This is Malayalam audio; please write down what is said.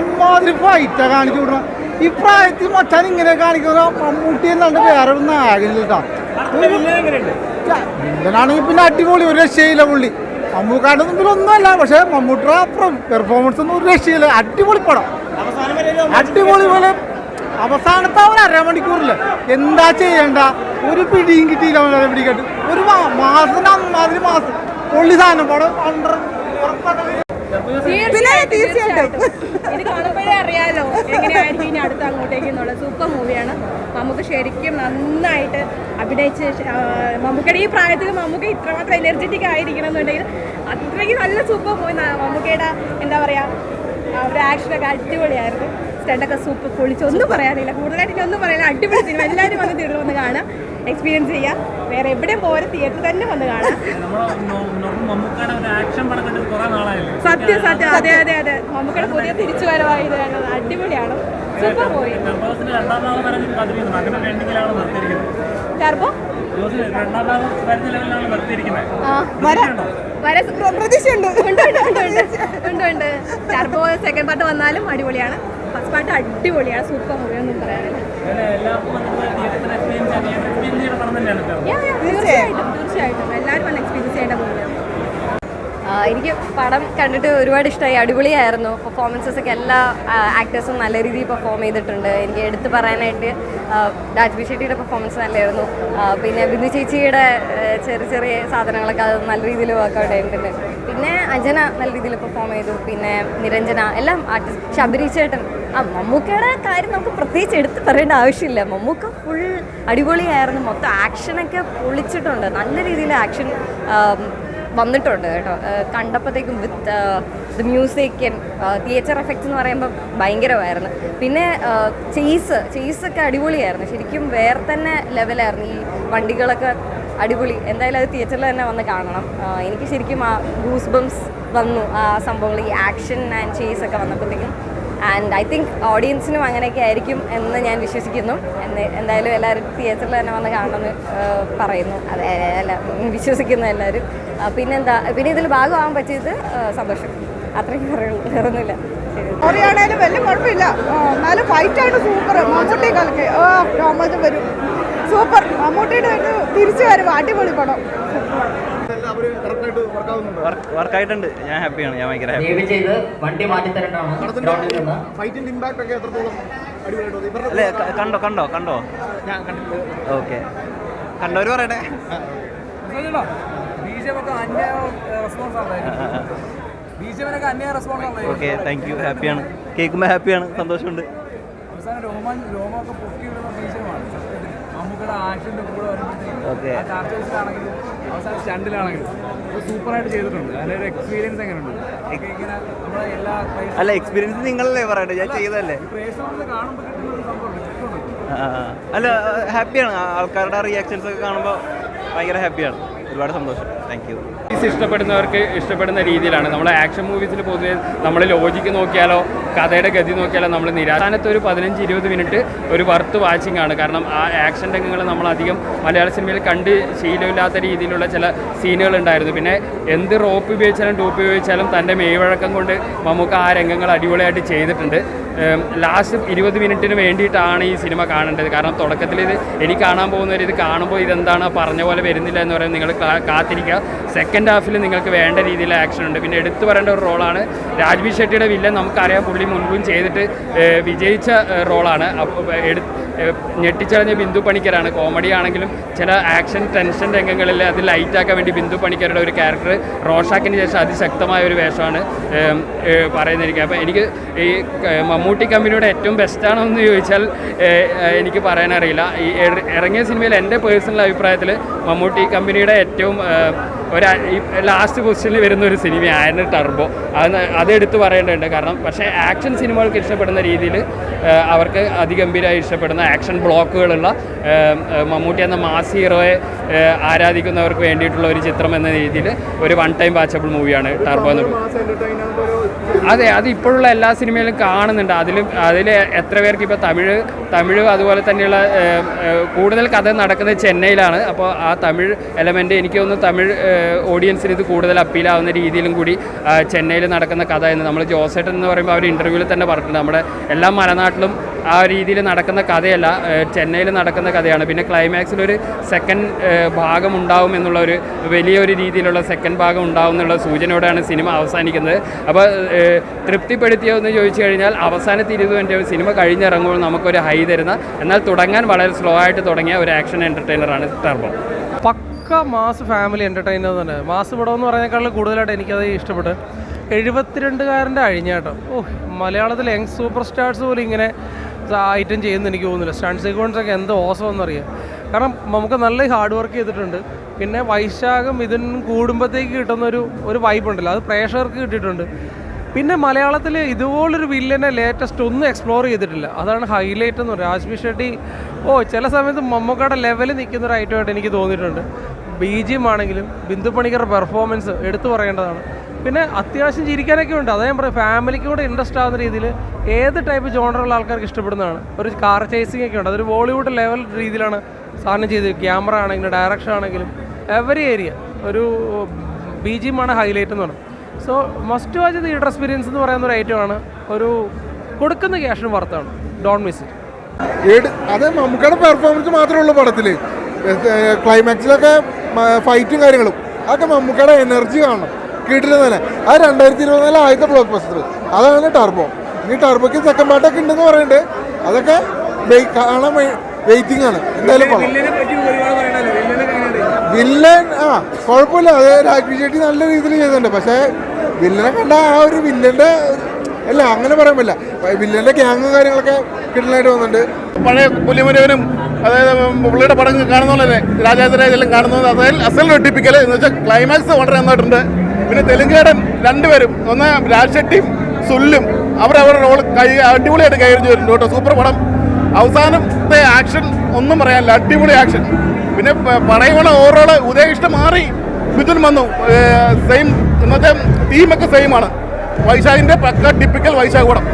എമ്മാതിരി ഫൈറ്റാ കാണിച്ചു വിടണം ഈ പ്രായത്തിൽ മച്ചാൻ ഇങ്ങനെ കാണിക്കുന്ന മമ്മൂട്ടി എന്നാണ്ട് വേറെ ഒന്നും ആകില്ല ഇവനാണെങ്കിൽ പിന്നെ അടിപൊളി ഒരു രക്ഷയില്ല പുള്ളി. മമ്മൂക്കാരുടെ മുമ്പിൽ ഒന്നുമല്ല പക്ഷെ മമ്മൂട്ടിയുടെ പെർഫോമൻസ് ഒന്നും ഒരു രക്ഷയില്ല. അടിപൊളി പടം. അടിപൊളി പോലെ അവസാനത്തെ അവൻ അരമണിക്കൂറില്ല എന്താ ചെയ്യണ്ട? ഒരു പിടിയും കിട്ടിയില്ല അവനെ പിടിക്കട്ട്. ഒരു മാസം അമ്മാതിരി മാസം. പൊള്ളി സാധനം പടം. അണ്ടർ തീർച്ചയായിട്ടും. ഇത് കാണുമ്പോഴേ അറിയാലോ എങ്ങനെയായിരിക്കും ഇനി അടുത്ത അങ്ങോട്ടേക്ക് എന്നുള്ള സൂപ്പർ മൂവിയാണ്. നമുക്ക് ശരിക്കും നന്നായിട്ട് അഭിനയിച്ച് മമ്മൂക്കയുടെ ഈ പ്രായത്തിൽ മമ്മൂക്ക ഇത്രമാത്രം എനർജറ്റിക് ആയിരിക്കണം എന്നുണ്ടെങ്കിൽ അത്രയ്ക്ക് നല്ല സൂപ്പർ മൂവി മമ്മൂക്കയുടെ എന്താ പറയാ ഒരു ആക്ഷനൊക്കെ അടിപൊളിയായിരുന്നു. സ്റ്റണ്ടൊക്കെ സൂപ്പർ പൊളിച്ച്. ഒന്നും പറയാനില്ല. കൂടുതലായിട്ട് ഒന്നും പറയാനില്ല. അടിപൊളി സിനിമ എല്ലാവരും വന്ന് തിയേറ്ററിൽ വന്ന് കാണാം. എക്സ്പീരിയൻസ് ചെയ്യാം. വേറെ എവിടെയും പോരെ തിയേറ്ററിൽ തന്നെ വന്ന് കാണാം. സത്യം സത്യം. അതെ അതെ അതെ. മമ്മൂക്കയുടെ പുതിയ തിരിച്ചു വരവായി അടിപൊളിയാണ്. സൂപ്പർ പോയി ടർബോ? ഉണ്ട് ടർബോ സെക്കൻഡ് പാർട്ട് വന്നാലും അടിപൊളിയാണ്. ഫസ്റ്റ് പാർട്ട് അടിപൊളിയാണ്. സൂപ്പർ മൂവി ഒന്നും പറയാനില്ല. തീർച്ചയായിട്ടും തീർച്ചയായിട്ടും. എല്ലാവരും വന്ന് എക്സ്പീരിയൻസ് ചെയ്യേണ്ട എനിക്ക് പടം കണ്ടിട്ട് ഒരുപാട് ഇഷ്ടമായി അടിപൊളിയായിരുന്നു. പെർഫോമൻസസ് ഒക്കെ എല്ലാ ആക്ടേഴ്സും നല്ല രീതിയിൽ പെർഫോം ചെയ്തിട്ടുണ്ട്. എനിക്ക് എടുത്തു പറയാനായിട്ട് രാജ്ബി ഷെട്ടിയുടെ പെർഫോമൻസ് നല്ലതായിരുന്നു പിന്നെ ബിന്ദു ചേച്ചിയുടെ ചെറിയ ചെറിയ സാധനങ്ങളൊക്കെ അത് നല്ല രീതിയിൽ വർക്കൗട്ട് ആയിട്ടുണ്ട്. പിന്നെ അഞ്ജന നല്ല രീതിയിൽ പെർഫോം ചെയ്തു. പിന്നെ നിരഞ്ജന എല്ലാം ആർട്ടിസ്റ്റ് ശബരി ചേട്ടൻ ആ മമ്മൂക്കയുടെ കാര്യം നമുക്ക് പ്രത്യേകിച്ച് എടുത്ത് പറയേണ്ട ആവശ്യമില്ല. മമ്മൂക്ക ഫുൾ അടിപൊളിയായിരുന്നു. മൊത്തം ആക്ഷനൊക്കെ പൊളിച്ചിട്ടുണ്ട്. നല്ല രീതിയിൽ ആക്ഷൻ വന്നിട്ടുണ്ട് കേട്ടോ. കണ്ടപ്പോഴത്തേക്കും with the music theatre effect എന്ന് പറയുമ്പോൾ ഭയങ്കരമായിരുന്നു. പിന്നെ ചെയ്സ് ചെയ്സൊക്കെ അടിപൊളിയായിരുന്നു. ശരിക്കും വേറെ തന്നെ ലെവലായിരുന്നു ഈ വണ്ടികളൊക്കെ അടിപൊളി. എന്തായാലും അത് തിയേറ്ററിൽ തന്നെ വന്ന് കാണണം. എനിക്ക് ശരിക്കും ആ ഗൂസ് ബംസ് വന്നു ആ സംഭവങ്ങൾ ഈ ആക്ഷൻ ആൻഡ് ചെയ്സ് ഒക്കെ വന്നപ്പോഴത്തേക്കും ആൻഡ് ഐ തിങ്ക് ഓഡിയൻസിനും അങ്ങനെയൊക്കെ ആയിരിക്കും എന്ന് ഞാൻ വിശ്വസിക്കുന്നു. എന്ന് എന്തായാലും എല്ലാവരും തിയേറ്ററിൽ തന്നെ വന്ന് കാണണമെന്ന് പറയുന്നു. അതെ അല്ല വിശ്വസിക്കുന്നു എല്ലാവരും. പിന്നെന്താ പിന്നെ ഇതിൽ ഭാഗമാകാൻ പറ്റിയത് സന്തോഷം. അത്രയ്ക്ക് പറയുള്ളൂ വേറൊന്നുമില്ല. അറിയാണേലും വലിയ കുഴപ്പമില്ല. എന്നാലും ഫൈറ്റാണ് സൂപ്പർ മമ്മൂട്ടി രോമജം വരും. സൂപ്പർ മമ്മൂട്ടിയുടെ തിരിച്ചു വരും അടിപൊളി പടം. വർക്കായിട്ടുണ്ട്. ഞാൻ ഹാപ്പിയാണ്. ഞാൻ ഭയങ്കര വണ്ടി മാറ്റി ഫൈറ്റിന്റെ ഇമ്പാക്ട് ഒക്കെ എത്രത്തോളം അല്ലേ കണ്ടോ കണ്ടോ കണ്ടോ? ഞാൻ കണ്ടിട്ട് ഓക്കെ. കണ്ടവര് പറയട്ടെ. ഓക്കെ താങ്ക് യു ഹാപ്പിയാണ്. കേൾക്കുമ്പോൾ ഹാപ്പിയാണ്. സന്തോഷമുണ്ട്. ഓക്കെ. അവസാനം സ്റ്റണ്ടിലാണെങ്കിലും സൂപ്പറായിട്ട് ചെയ്തിട്ടുണ്ട്. അതിന്റെ ഒരു എക്സ്പീരിയൻസ് എങ്ങനെയുണ്ട്? അല്ല എക്സ്പീരിയൻസ് നിങ്ങളല്ലേ പറയട്ടെ ഞാൻ ചെയ്തല്ലേ. അല്ല ഹാപ്പിയാണ്. ആൾക്കാരുടെ റിയാക്ഷൻസ് ഒക്കെ കാണുമ്പോൾ ഭയങ്കര ഹാപ്പിയാണ്. ഒരുപാട് സന്തോഷം. താങ്ക് യു മൂവീസ് ഇഷ്ടപ്പെടുന്നവർക്ക് ഇഷ്ടപ്പെടുന്ന രീതിയിലാണ്. നമ്മൾ ആക്ഷൻ മൂവീസിൽ പൊതുവെ നമ്മൾ ലോജിക്ക് നോക്കിയാലോ കഥയുടെ ഗതി നോക്കിയാലോ നമ്മൾ നിരാശാനത്ത് ഒരു പതിനഞ്ച് ഇരുപത് മിനിറ്റ് ഒരു വർത്ത് വാച്ചിങ് ആണ്. കാരണം ആ ആക്ഷൻ രംഗങ്ങൾ നമ്മൾ അധികം മലയാള സിനിമയിൽ കണ്ട് ശീലമില്ലാത്ത രീതിയിലുള്ള ചില സീനുകൾ ഉണ്ടായിരുന്നു. പിന്നെ എന്ത് റോപ്പ് ഉപയോഗിച്ചാലും ടൂപ്പ് ഉപയോഗിച്ചാലും തന്റെ മെയ്വഴക്കം കൊണ്ട് നമുക്ക് ആ രംഗങ്ങൾ അടിപൊളിയായിട്ട് ചെയ്തിട്ടുണ്ട്. ലാസ്റ്റ് ഇരുപത് മിനിറ്റിന് വേണ്ടിയിട്ടാണ് ഈ സിനിമ കാണേണ്ടത്. കാരണം തുടക്കത്തിൽ ഇത് എനിക്ക് കാണാൻ പോകുന്നവർ ഇത് കാണുമ്പോൾ ഇതെന്താണ്? പറഞ്ഞ പോലെ വരുന്നില്ല എന്ന് പറയുന്നത് നിങ്ങൾ കാത്തിരിക്കുക. സെക്കൻഡ് ഹാഫിൽ നിങ്ങൾക്ക് വേണ്ട രീതിയിൽ ആക്ഷൻ ഉണ്ട്. പിന്നെ എടുത്തു പറയേണ്ട ഒരു റോളാണ് രാജ്വി ഷെട്ടിയുടെ വില്ലൻ നമുക്കറിയാം. പുള്ളി മുൻപും ചെയ്തിട്ട് വിജയിച്ച റോളാണ് അപ്പോൾ എടു ഞെട്ടിച്ചറിഞ്ഞ ബിന്ദു പണിക്കരാണ്. കോമഡി ആണെങ്കിലും ചില ആക്ഷൻ ടെൻഷൻ രംഗങ്ങളിൽ അത് ലൈറ്റാക്കാൻ വേണ്ടി ബിന്ദു പണിക്കരുടെ ഒരു ക്യാരക്ടർ റോഷാക്കിന് ശേഷം അതിശക്തമായ ഒരു വേഷമാണ് പറയുന്നത് അപ്പോൾ എനിക്ക് ഈ മമ്മൂട്ടി കമ്പനിയുടെ ഏറ്റവും ബെസ്റ്റാണോ എന്ന് ചോദിച്ചാൽ എനിക്ക് പറയാനറിയില്ല. ഈ ഇറങ്ങിയ സിനിമയിൽ എന്റെ പേഴ്സണൽ അഭിപ്രായത്തിൽ മമ്മൂട്ടി കമ്പനിയുടെ ഏറ്റവും ഒരു ലാസ്റ്റ് പൊസിഷനിൽ വരുന്ന ഒരു സിനിമയായിരുന്നു ടർബോ അത് അതെടുത്ത് പറയേണ്ടതുണ്ട്. കാരണം പക്ഷേ ആക്ഷൻ സിനിമകൾക്ക് ഇഷ്ടപ്പെടുന്ന രീതിയിൽ അവർക്ക് അതിഗംഭീരമായി ഇഷ്ടപ്പെടുന്ന ആക്ഷൻ ബ്ലോക്കുകളുള്ള മമ്മൂട്ടി എന്ന മാസ് ഹീറോയെ ആരാധിക്കുന്നവർക്ക് വേണ്ടിയിട്ടുള്ള ഒരു ചിത്രം എന്ന രീതിയിൽ ഒരു വൺ ടൈം വാച്ചബിൾ മൂവിയാണ് ടർബോ എന്ന് അതെ അത് ഇപ്പോഴുള്ള എല്ലാ സിനിമയിലും കാണുന്നുണ്ട്. അതിലും അതിൽ എത്ര പേർക്ക് ഇപ്പോൾ തമിഴ് തമിഴ് അതുപോലെ തന്നെയുള്ള കൂടുതൽ കഥ നടക്കുന്നത് ചെന്നൈയിലാണ്. അപ്പോൾ ആ തമിഴ് എലമെന്റ് എനിക്ക് തോന്നുന്നു തമിഴ് ഓഡിയൻസിന് ഇത് കൂടുതൽ അപ്പീലാവുന്ന രീതിയിലും കൂടി ചെന്നൈയിൽ നടക്കുന്ന കഥ എന്ന് നമ്മൾ ജോസേട്ടൻ എന്ന് പറയുമ്പോൾ അവർ ഇന്റർവ്യൂവിൽ തന്നെ പറഞ്ഞിട്ടുണ്ട്. നമ്മുടെ എല്ലാ മലനാട്ടിലും ആ രീതിയിൽ നടക്കുന്ന കഥയല്ല ചെന്നൈയിൽ നടക്കുന്ന കഥയാണ്. പിന്നെ ക്ലൈമാക്സിൽ ഒരു സെക്കൻഡ് ഭാഗം ഉണ്ടാവും എന്നുള്ള ഒരു വലിയൊരു രീതിയിലുള്ള സെക്കൻഡ് ഭാഗം ഉണ്ടാവും എന്നുള്ള സൂചനയോടെയാണ് സിനിമ അവസാനിക്കുന്നത്. അപ്പോൾ തൃപ്തിപ്പെടുത്തിയോ എന്ന് ചോദിച്ചു കഴിഞ്ഞാൽ അവസാനത്തെ ഇരുപത് മിനിറ്റ് സിനിമ കഴിഞ്ഞിറങ്ങുമ്പോൾ നമുക്കൊരു ഹൈ തരുന്ന എന്നാൽ തുടങ്ങാൻ വളരെ സ്ലോ ആയിട്ട് തുടങ്ങിയ ഒരു ആക്ഷൻ എന്റർടൈനറാണ് ടർബോ മാസ് ഫാമിലി എന്റർടൈനർ തന്നെ. മാസ് പടം എന്ന് പറയുന്നേക്കാളും കൂടുതലായിട്ട് എനിക്കത് ഇഷ്ടപ്പെട്ട്. എഴുപത്തിരണ്ടുകാരന്റെ അഴിഞ്ഞാട്ടം. ഓ മലയാളത്തിൽ യങ് സൂപ്പർ സ്റ്റാർസ് പോലും ഇങ്ങനെ ഐറ്റം ചെയ്യുമെന്ന് എനിക്ക് തോന്നുന്നില്ല. സ്റ്റാൻഡ് സീക്വൻസ് ഒക്കെ എന്ത് ഓസമെന്നറിയാം കാരണം നമുക്ക് നല്ല ഹാർഡ് വർക്ക് ചെയ്തിട്ടുണ്ട്. പിന്നെ വൈശാഖം ഇതിന് കൂടുമ്പോഴത്തേക്ക് കിട്ടുന്ന ഒരു ഒരു വൈബ് ഉണ്ടല്ലോ. അത് പ്രേക്ഷകർക്ക് കിട്ടിയിട്ടുണ്ട്. പിന്നെ മലയാളത്തിൽ ഇതുപോലൊരു വില്ലനെ ലേറ്റസ്റ്റ് ഒന്നും എക്സ്പ്ലോർ ചെയ്തിട്ടില്ല. അതാണ് ഹൈലൈറ്റ് എന്ന് പറയുന്നത്. രാജ്മി ഷെട്ടി ഓ ചില സമയത്ത് മമ്മൂക്കയുടെ ലെവലിൽ നിൽക്കുന്ന ഒരു ഐറ്റമായിട്ട് എനിക്ക് തോന്നിയിട്ടുണ്ട്. ബി ജി എം ആണെങ്കിലും ബിന്ദു പണിക്കർ പെർഫോമൻസ് എടുത്തു പറയേണ്ടതാണ്. പിന്നെ അത്യാവശ്യം ചിരിക്കാനൊക്കെ ഉണ്ട്. അതാ ഞാൻ പറയാം ഫാമിലിക്ക് കൂടെ ഇൻട്രസ്റ്റ് ആവുന്ന രീതിയിൽ ഏത് ടൈപ്പ് ജോണറുള്ള ആൾക്കാർക്ക് ഇഷ്ടപ്പെടുന്നതാണ്. ഒരു കാർ ചേസിംഗ് ഒക്കെ ഉണ്ട്. അതൊരു ബോളിവുഡ് ലെവൽ രീതിയിലാണ് സാധനം ചെയ്ത് ക്യാമറ ആണെങ്കിലും ഡയറക്ഷൻ ആണെങ്കിലും എവറി ഏരിയ ഒരു ബി ജി എം ആണ് ഹൈലൈറ്റ് എന്ന് പറയുന്നത് so must watch theatre experience എന്ന് പറയുന്ന ഒരു ഐറ്റം ആണ്. ഒരു കൊടുക്കുന്ന ക്യാഷിന് വർത്താണ് ഡോൺ മിസ് ഇറ്റ് അത് നമുക്കുടെ പെർഫോമൻസ് മാത്രമേ ഉള്ളൂ പടത്തിൽ ക്ലൈമാക്സിലൊക്കെ ഫൈറ്റും കാര്യങ്ങളും. അതൊക്കെ മമ്മൂക്കയുടെ എനർജി കാണണം. കിട്ടില്ല തന്നെ അത് രണ്ടായിരത്തി ഇരുപത്തിനാല് ആദ്യത്തെ ബ്ലോക്ക് ബസ്റ്റർ അതാണ് ടർബോ ഇനി ടർബോക്ക് സെക്കൻഡ് പാർട്ടൊക്കെ ഉണ്ടെന്ന് പറയുന്നുണ്ട്. അതൊക്കെ വെയ്- കാണാൻ വെയിറ്റിംഗ് ആണ്. എന്തായാലും വില്ലൻ ആ കുഴപ്പമില്ല. അത് രാജ്വി ചേട്ടി നല്ല രീതിയിൽ ചെയ്തിട്ടുണ്ട്. പക്ഷേ വില്ലനെ കണ്ട ആ ഒരു വില്ലന്റെ അല്ല അങ്ങനെ പറയാൻ പറ്റില്ല. വില്ലന്റെ ഗ്യാങ്ങും കാര്യങ്ങളൊക്കെ കിട്ടലായിട്ട് വന്നിട്ടുണ്ട്. പഴയ പുലിമുരുവനും അതായത് പുള്ളിയുടെ പടം കാണുന്ന പോലെ തന്നെ. രാജാതിരാജെല്ലാം കാണുന്നത് അതായത് അസൽ വെട്ടിപ്പിക്കൽ എന്ന് വെച്ചാൽ ക്ലൈമാക്സ് വളരെ നന്നായിട്ടുണ്ട്. പിന്നെ തെലുങ്കാടൻ രണ്ടുപേരും ഒന്ന് രാജ് ഷെട്ടിയും സുല്ലും. അവർ അവരുടെ റോൾ കൈ അടിപൊളിയായിട്ട് കൈകാര്യം വരുന്നു കേട്ടോ. സൂപ്പർ പടം. അവസാനത്തെ ആക്ഷൻ ഒന്നും പറയാനില്ല. അടിപൊളി ആക്ഷൻ പിന്നെ പ- പറയുമ്പോൾ ഓവറോൾ ഉദയകൃഷ്ണൻ മാറി. മിഥുൻ വന്നു. സെയിം ഇന്നത്തെ തീമൊക്കെ സെയിമാണ് വൈശാഖിന്റെ പക്ക ടിപ്പിക്കൽ വൈശാഖ് പടം.